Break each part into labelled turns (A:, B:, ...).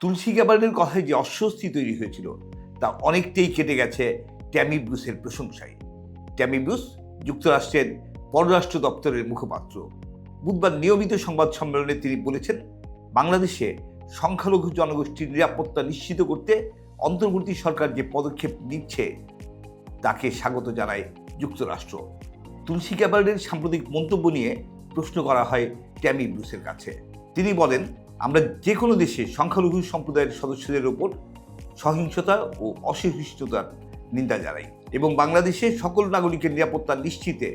A: তুলসী গ্যাবার্ডের কথায় যে অস্বস্তি তৈরি হয়েছিল, তা অনেকটাই কেটে গেছে ট্যামি ব্রুসের প্রশংসায়। ট্যামি ব্রুস যুক্তরাষ্ট্রের পররাষ্ট্র দপ্তরের মুখপাত্র। বুধবার নিয়মিত সংবাদ সম্মেলনে তিনি বলেছেন, বাংলাদেশে সংখ্যালঘু জনগোষ্ঠীর নিরাপত্তা নিশ্চিত করতে অন্তর্বর্তী সরকার যে পদক্ষেপ নিচ্ছে, তাকে স্বাগত জানায় যুক্তরাষ্ট্র। তুলসী গ্যাবার্ডের সাম্প্রতিক মন্তব্য নিয়ে প্রশ্ন করা হয় ট্যামি ব্রুসের কাছে। তিনি বলেন আমরা যে কোনো দেশে সংখ্যালঘু সম্প্রদায়ের সদস্যদের ওপর সহিংসতা ও অসহিষ্ণুতার নিন্দা জানাই এবং বাংলাদেশে সকল নাগরিকের নিরাপত্তা নিশ্চিতে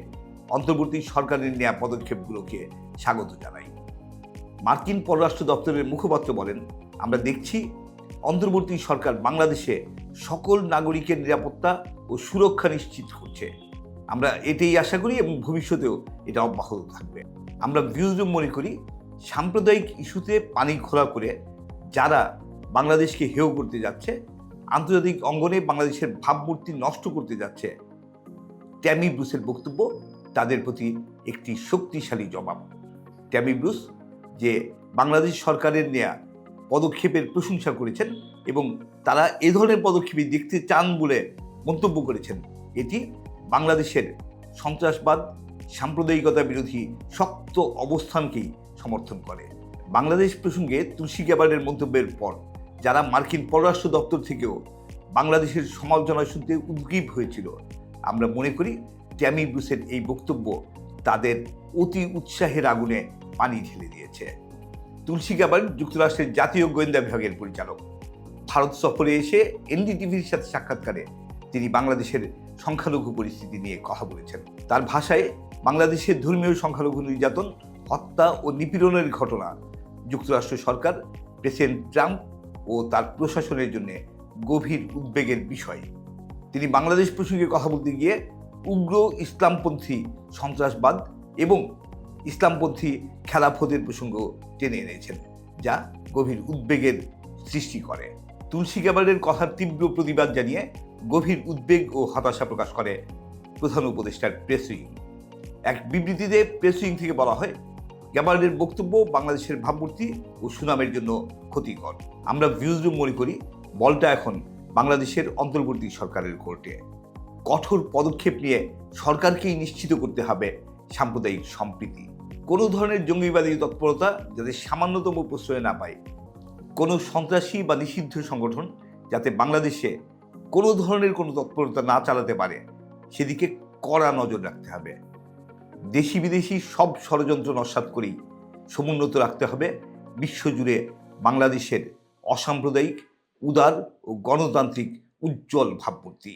A: অন্তর্বর্তী সরকারের নেওয়া পদক্ষেপগুলোকে স্বাগত জানাই। মার্কিন পররাষ্ট্র দপ্তরের মুখপাত্র বলেন, আমরা দেখছি অন্তর্বর্তী সরকার বাংলাদেশে সকল নাগরিকের নিরাপত্তা ও সুরক্ষা নিশ্চিত করছে। আমরা এটাই আশা করি এবং ভবিষ্যতেও এটা অব্যাহত থাকবে। আমরা ভিউজম মনে করি সাম্প্রদায়িক ইস্যুতে পানি খোলা করে যারা বাংলাদেশকে হেয় করতে যাচ্ছে, আন্তর্জাতিক অঙ্গনে বাংলাদেশের ভাবমূর্তি নষ্ট করতে যাচ্ছে, ট্যামি ব্রুসের বক্তব্য তাদের প্রতি একটি শক্তিশালী জবাব। ট্যামি ব্রুস, যে বাংলাদেশ সরকারের নেয়া পদক্ষেপের প্রশংসা করেছেন এবং তারা এ ধরনের পদক্ষেপই দেখতে চান বলে মন্তব্য করেছেন, এটি বাংলাদেশের সন্ত্রাসবাদ, সাম্প্রদায়িকতা বিরোধী শক্ত অবস্থানকেই সমর্থন করে। বাংলাদেশ প্রসঙ্গে তুলসী গ্যাবার্ডের মন্তব্যের পর, যারা মার্কিন পররাষ্ট্র দপ্তর থেকেও বাংলাদেশের সমালোচনা শুনতে উদ্গ্রীব হয়েছিল, আমরা মনে করি ট্যামি ব্রুসের এই বক্তব্য তাদের অতি উৎসাহের আগুনে পানি ঢেলে দিয়েছে। তুলসী গ্যাবার্ড যুক্তরাষ্ট্রের জাতীয় গোয়েন্দা বিভাগের পরিচালক। ভারত সফরে এসে এনডিটিভির সাথে সাক্ষাৎকারে তিনি বাংলাদেশের সংখ্যালঘু পরিস্থিতি নিয়ে কথা বলেছেন। তার ভাষায় বাংলাদেশের ধর্মীয় সংখ্যালঘু নির্যাতন হত্যা ও নিপীড়নের ঘটনা যুক্তরাষ্ট্র সরকার, প্রেসিডেন্ট ট্রাম্প ও তার প্রশাসনের জন্য গভীর উদ্বেগের বিষয়। তিনি বাংলাদেশ প্রসঙ্গে কথা বলতে গিয়ে উগ্র ইসলামপন্থী সন্ত্রাসবাদ এবং ইসলামপন্থী খেলাফতের প্রসঙ্গ টেনে এনেছেন, যা গভীর উদ্বেগের সৃষ্টি করে। তুলসী গ্যাবার্ডের কথার তীব্র প্রতিবাদ জানিয়ে গভীর উদ্বেগ ও হতাশা প্রকাশ করে প্রধান উপদেষ্টার প্রেস। উইং এক বিবৃতিতে প্রেস উইং থেকে বলা হয় গ্যাবার্ডের বক্তব্য বাংলাদেশের ভাবমূর্তি ও সুনামের জন্য ক্ষতিকর। আমরা ভিউজরুম মনে করি, বলটা এখন বাংলাদেশের অন্তর্বর্তী সরকারের কোর্টে। কঠোর পদক্ষেপ নিয়ে সরকারকেই নিশ্চিত করতে হবে সাম্প্রদায়িক সম্প্রীতি। কোনো ধরনের জঙ্গিবাদী তৎপরতা যাতে সামান্যতম প্রশ্রয় না পায়। কোনো সন্ত্রাসী বা নিষিদ্ধ সংগঠন যাতে বাংলাদেশে কোনো ধরনের কোনো তৎপরতা না চালাতে পারে, সেদিকে কড়া নজর রাখতে হবে। দেশি বিদেশি সব ষড়যন্ত্র নস্বাত করেই সমুন্নত রাখতে হবে বিশ্বজুড়ে বাংলাদেশের অসাম্প্রদায়িক, উদার ও গণতান্ত্রিক উজ্জ্বল ভাবমূর্তি।